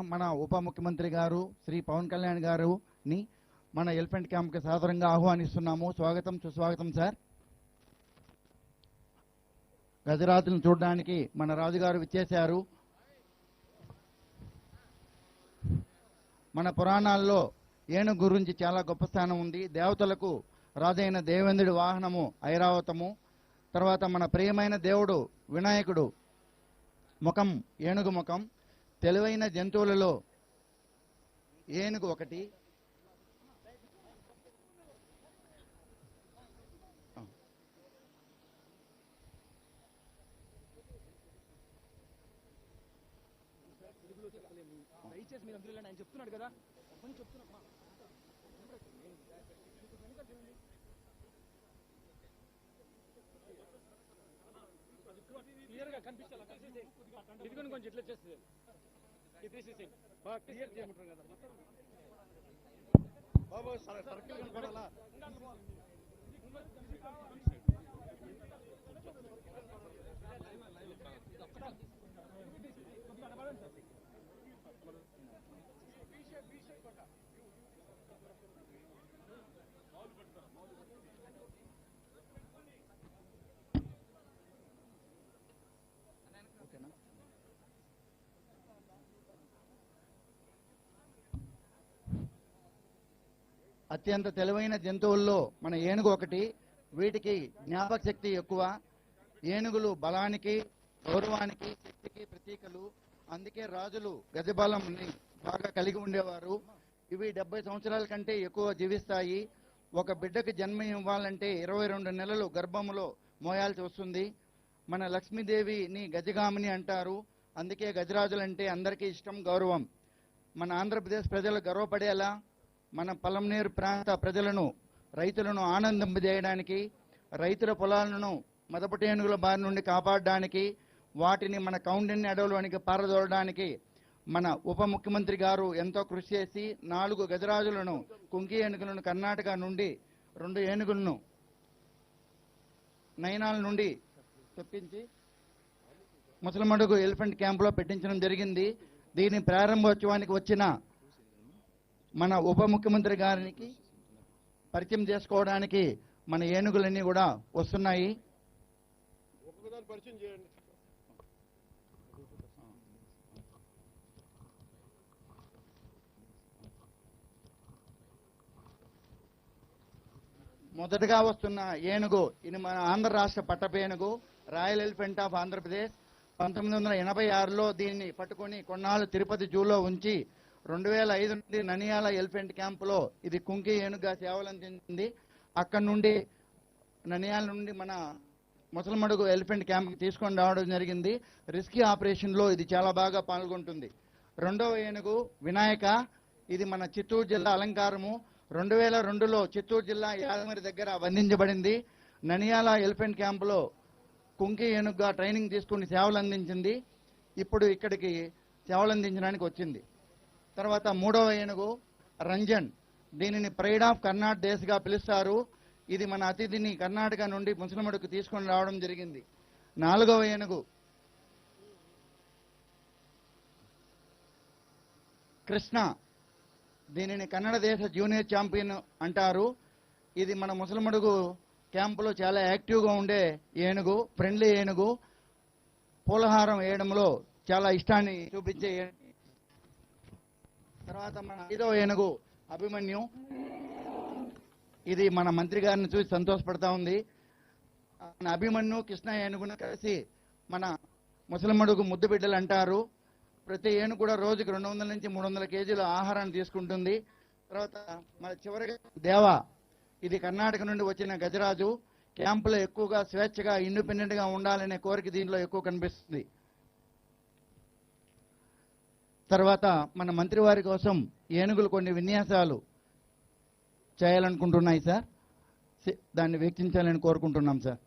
మన ఉప ముఖ్యమంత్రి గారు శ్రీ పవన్ కళ్యాణ్ గారుని మన ఎలిఫెంట్ క్యాంప్కి సాదరంగా ఆహ్వానిస్తున్నాము. స్వాగతం సుస్వాగతం సార్. గజరాతులను చూడడానికి మన రాజుగారు విచ్చేశారు. మన పురాణాల్లో ఏనుగు గురించి చాలా గొప్ప స్థానం ఉంది. దేవతలకు రాజైన దేవేంద్రుడి వాహనము ఐరావతము. తర్వాత మన ప్రియమైన దేవుడు వినాయకుడు ముఖం ఏనుగు ముఖం. తెలివైన జంతువులలో ఏనుగు ఒకటి. చెప్తున్నాడు కదా. క్లియర్గా కనిపించాలి ఇది కూడా కొంచెం ఇట్లా చేస్తుంది బాబు సర్కిల్ కనపడాలా అత్యంత తెలివైన జంతువుల్లో మన ఏనుగు ఒకటి. వీటికి జ్ఞాపక శక్తి ఎక్కువ. ఏనుగులు బలానికి గౌరవానికి శక్తికి ప్రతీకలు. అందుకే రాజులు గజబలంని బాగా కలిగి ఉండేవారు. ఇవి డెబ్బై సంవత్సరాల కంటే ఎక్కువ జీవిస్తాయి. ఒక బిడ్డకు జన్మ ఇవ్వాలంటే ఇరవై రెండు నెలలు గర్భములో మోయాల్సి వస్తుంది. మన లక్ష్మీదేవిని గజగామిని అంటారు. అందుకే గజరాజులంటే అందరికీ ఇష్టం గౌరవం. మన ఆంధ్రప్రదేశ్ ప్రజలు గర్వపడేలా మన పలంనేరు ప్రాంత ప్రజలను రైతులను ఆనందింపజేయడానికి రైతుల పొలాలను మదపటేనుగుల బారి నుండి కాపాడడానికి వాటిని మన కౌండిన్య అడవులోనికి పారదోలడానికి మన ఉప ముఖ్యమంత్రి గారు ఎంతో కృషి చేసి నాలుగు గజరాజులను కుంకి ఏనుగులను కర్ణాటక నుండి రెండు ఏనుగులను నయనాల నుండి తెప్పించి ముసలమడుగు ఎలిఫెంట్ క్యాంపులో పెట్టించడం జరిగింది. దీని ప్రారంభోత్సవానికి వచ్చిన మన ఉప ముఖ్యమంత్రి గారికి పరిచయం చేసుకోవడానికి మన ఏనుగులన్నీ కూడా వస్తున్నాయి. మొదటగా వస్తున్న ఏనుగు ఇది మన ఆంధ్ర రాష్ట్ర పట్టపేనుగు రాయల్ ఎలిఫెంట్ ఆఫ్ ఆంధ్రప్రదేశ్. పంతొమ్మిది వందల ఎనభై ఆరులో దీన్ని పట్టుకొని కొన్నాళ్ళు తిరుపతి జూలో ఉంచి రెండు వేల ఐదు నుండి ననియాల ఎలిఫెంట్ క్యాంపులో ఇది కుంకి ఏనుగా సేవలు అందించింది. అక్కడి నుండి ననియాల నుండి మన ముసలమడుగు ఎలిఫెంట్ క్యాంప్కి తీసుకొని రావడం జరిగింది. రిస్కీ ఆపరేషన్లో ఇది చాలా బాగా పాల్గొంటుంది. రెండవ ఏనుగు వినాయక ఇది మన చిత్తూరు జిల్లా అలంకారము. రెండు వేల రెండులో చిత్తూరు జిల్లా యాదగిరి దగ్గర బంధించబడింది. ననియాల ఎలిఫెంట్ క్యాంపులో కుంకి ఏనుగుగా ట్రైనింగ్ తీసుకుని సేవలు అందించింది. ఇప్పుడు ఇక్కడికి సేవలు అందించడానికి వచ్చింది. తర్వాత మూడవ ఏనుగు రంజన్. దీనిని ప్రైడ్ ఆఫ్ కర్ణాటక దేశ్గా పిలుస్తారు. ఇది మన అతిథిని కర్ణాటక నుండి ముసలముడుకు తీసుకొని రావడం జరిగింది. నాలుగవ ఏనుగు కృష్ణ. దీనిని కన్నడ దేశ జూనియర్ ఛాంపియన్ అంటారు. ఇది మన ముసలమడుగు క్యాంపులో చాలా యాక్టివ్గా ఉండే ఏనుగు ఫ్రెండ్లీ ఏనుగు. పూలహారం వేయడంలో చాలా ఇష్టాన్ని చూపించే తర్వాత మన ఐదవ ఏనుగు అభిమన్యు. ఇది మన మంత్రి గారిని చూసి సంతోషపడతా ఉంది. మన అభిమన్యు కృష్ణ ఏనుగును కలిసి మన ముసలమ్మడుగు ముద్దు బిడ్డలు అంటారు. ప్రతి ఏనుగు కూడా రోజుకి రెండు వందల నుంచి మూడు వందల కేజీల ఆహారాన్ని తీసుకుంటుంది. తర్వాత మన చివరిగా దేవ ఇది కర్ణాటక నుండి వచ్చిన గజరాజు. క్యాంపులో ఎక్కువగా స్వేచ్ఛగా ఇండిపెండెంట్గా ఉండాలనే కోరిక దీనిలో ఎక్కువ కనిపిస్తుంది. తర్వాత మన మంత్రి వారి కోసం ఏనుగులు కొన్ని విన్యాసాలు చేయాలనుకుంటున్నాయి సార్. దాన్ని వీక్షించాలని కోరుకుంటున్నాం సార్.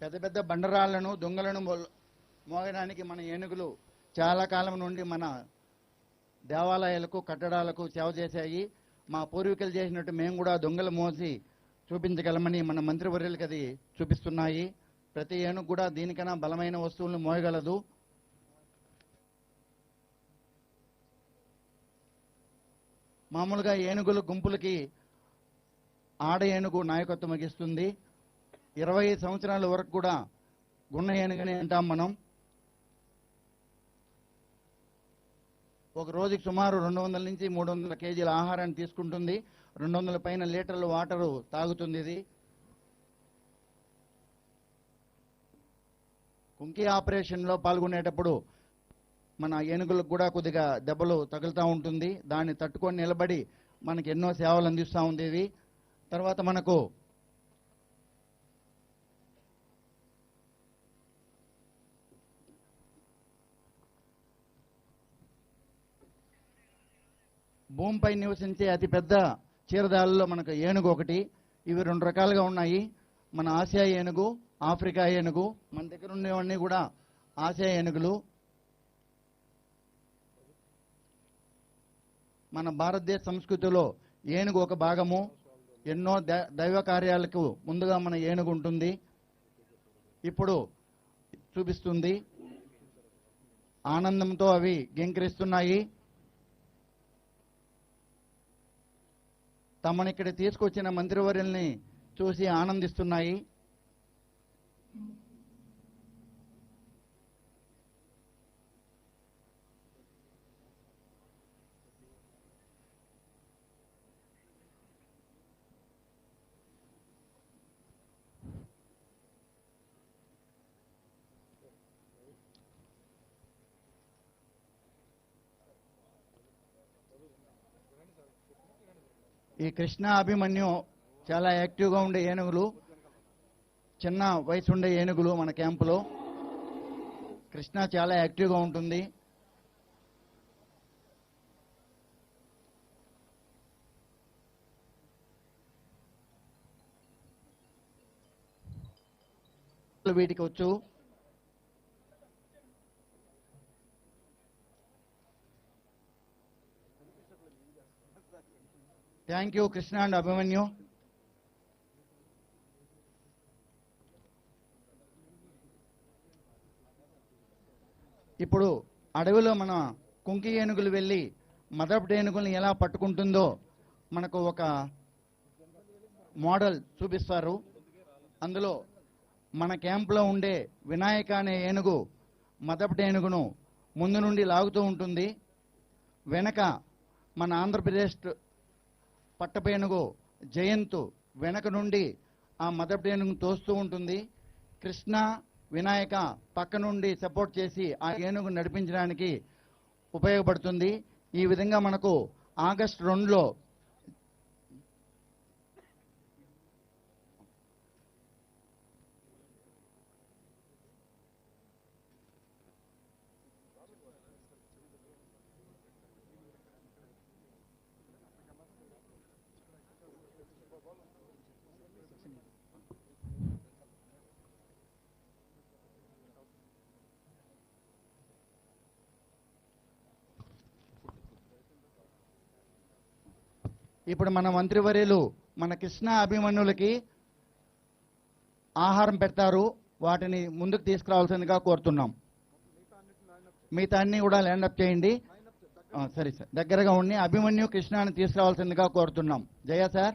పెద్ద పెద్ద బండరాళ్ళను దొంగలను మోగడానికి మన ఏనుగులు చాలా కాలం నుండి మన దేవాలయాలకు కట్టడాలకు సేవ చేశాయి. మా పూర్వీకులు చేసినట్టు మేము కూడా దొంగలు మోసి చూపించగలమని మన మంత్రివర్యులకు అది చూపిస్తున్నాయి. ప్రతి ఏనుగు కూడా దీనికన్నా బలమైన వస్తువులను మోయగలదు. మామూలుగా ఏనుగులు గుంపులకి ఆడ ఏనుగు నాయకత్వం వహిస్తుంది. ఇరవై సంవత్సరాల వరకు కూడా గున్న ఏనుగని అంటాం మనం. ఒక రోజుకి సుమారు రెండు వందల నుంచి మూడు వందల కేజీల ఆహారాన్ని తీసుకుంటుంది. రెండు వందల పైన లీటర్ల వాటరు తాగుతుంది ఇది. కుంకి ఆపరేషన్లో పాల్గొనేటప్పుడు మన ఏనుగులకు కూడా కొద్దిగా దెబ్బలు తగులుతూ ఉంటుంది. దాన్ని తట్టుకొని నిలబడి మనకి ఎన్నో సేవలు అందిస్తూ ఉంది ఇది తర్వాత మనకు భూమిపై నివసించే అతిపెద్ద చీరదాలలో మనకు ఏనుగు ఒకటి. ఇవి రెండు రకాలుగా ఉన్నాయి. మన ఆసియా ఏనుగు ఆఫ్రికా ఏనుగు మన దగ్గర ఉన్నవన్నీ కూడా ఆసియా ఏనుగులు. మన భారతదేశ సంస్కృతిలో ఏనుగు ఒక భాగము. ఎన్నో దైవ కార్యాలకు ముందుగా మన ఏనుగు ఉంటుంది. ఇప్పుడు చూపిస్తుంది. ఆనందంతో అవి గెంకరిస్తున్నాయి తమని ఇక్కడ తీసుకొచ్చిన మంత్రివర్యుల్ని చూసి ఆనందిస్తున్నాయి. ఈ కృష్ణ అభిమన్యు చాలా యాక్టివ్గా ఉండే ఏనుగులు చిన్న వయసు ఉండే ఏనుగులు మన క్యాంపులో. కృష్ణ చాలా యాక్టివ్గా ఉంటుంది. వీటికి వచ్చు. Thank you Krishna and Abhimanyu ఇప్పుడు అడవిలో మన కుంకి ఏనుగులు వెళ్ళి మదపటి ఏనుగులను ఎలా పట్టుకుంటుందో మనకు ఒక మోడల్ చూపిస్తారు. అందులో మన క్యాంప్లో ఉండే వినాయక అనే ఏనుగు మదపటి ఏనుగును ముందు నుండి లాగుతూ ఉంటుంది. వెనక మన ఆంధ్రప్రదేశ్ పట్టపేనుగు జయంతు వెనక నుండి ఆ మదపేనుగు తోస్తూ ఉంటుంది. కృష్ణ వినాయక పక్క నుండి సపోర్ట్ చేసి ఆ ఏనుగు నడిపించడానికి ఉపయోగపడుతుంది. ఈ విధంగా మనకు ఆగస్ట్ రెండులో ఇప్పుడు మన మంత్రివర్యులు మన కృష్ణ అభిమన్యులకి ఆహారం పెడతారు. వాటిని ముందుకు తీసుకురావాల్సిందిగా కోరుతున్నాం. మిగతా అన్ని కూడా ల్యాండప్ చేయండి. సరే సార్. దగ్గరగా ఉండి అభిమన్యు కృష్ణాన్ని తీసుకురావాల్సిందిగా కోరుతున్నాం. Jaya sir.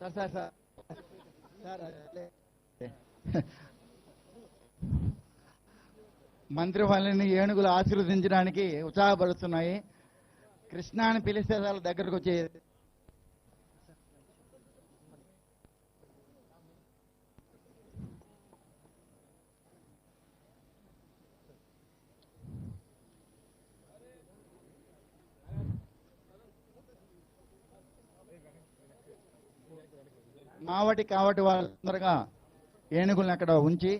Sir sir sir. Sir మంత్రి వాళ్ళని ఏనుగులు ఆశీర్వదించడానికి ఉత్సాహపరుస్తున్నాయి. కృష్ణ అని పిలిస్తే వాళ్ళ దగ్గరకు వచ్చే మావటి కావటి వాళ్ళందరగా ఏనుగులను అక్కడ ఉంచి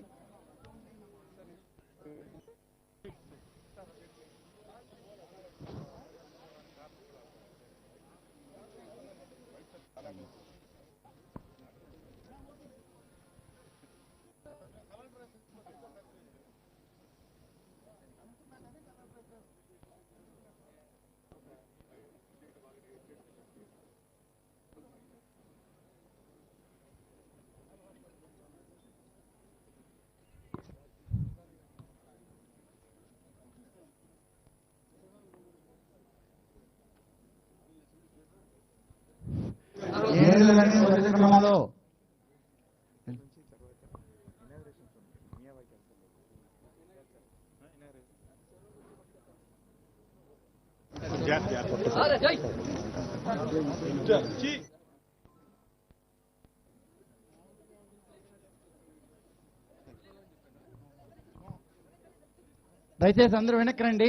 దయచేసి అందరూ వెనక్కి రండి.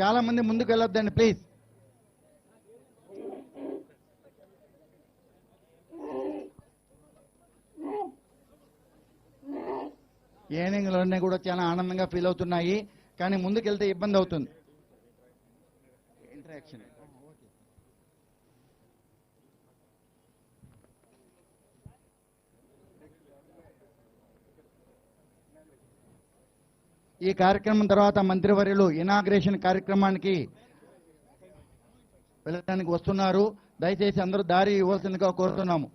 చాలా మంది ముందుకు వెళ్ళొద్దండి ప్లీజ్. ఏనుగులన్నీ కూడా చాలా ఆనందంగా ఫీల్ అవుతున్నాయి కానీ ముందుకు వెళ్తే ఇబ్బంది అవుతుంది. ఇంటరాక్షన్ ఈ కార్యక్రమం తర్వాత మంత్రివర్యులు ఇనాగ్రేషన్ కార్యక్రమానికి వెళ్ళడానికి వస్తున్నారు. దయచేసి అందరూ దారి ఇవ్వాల్సిందిగా కోరుతున్నాము.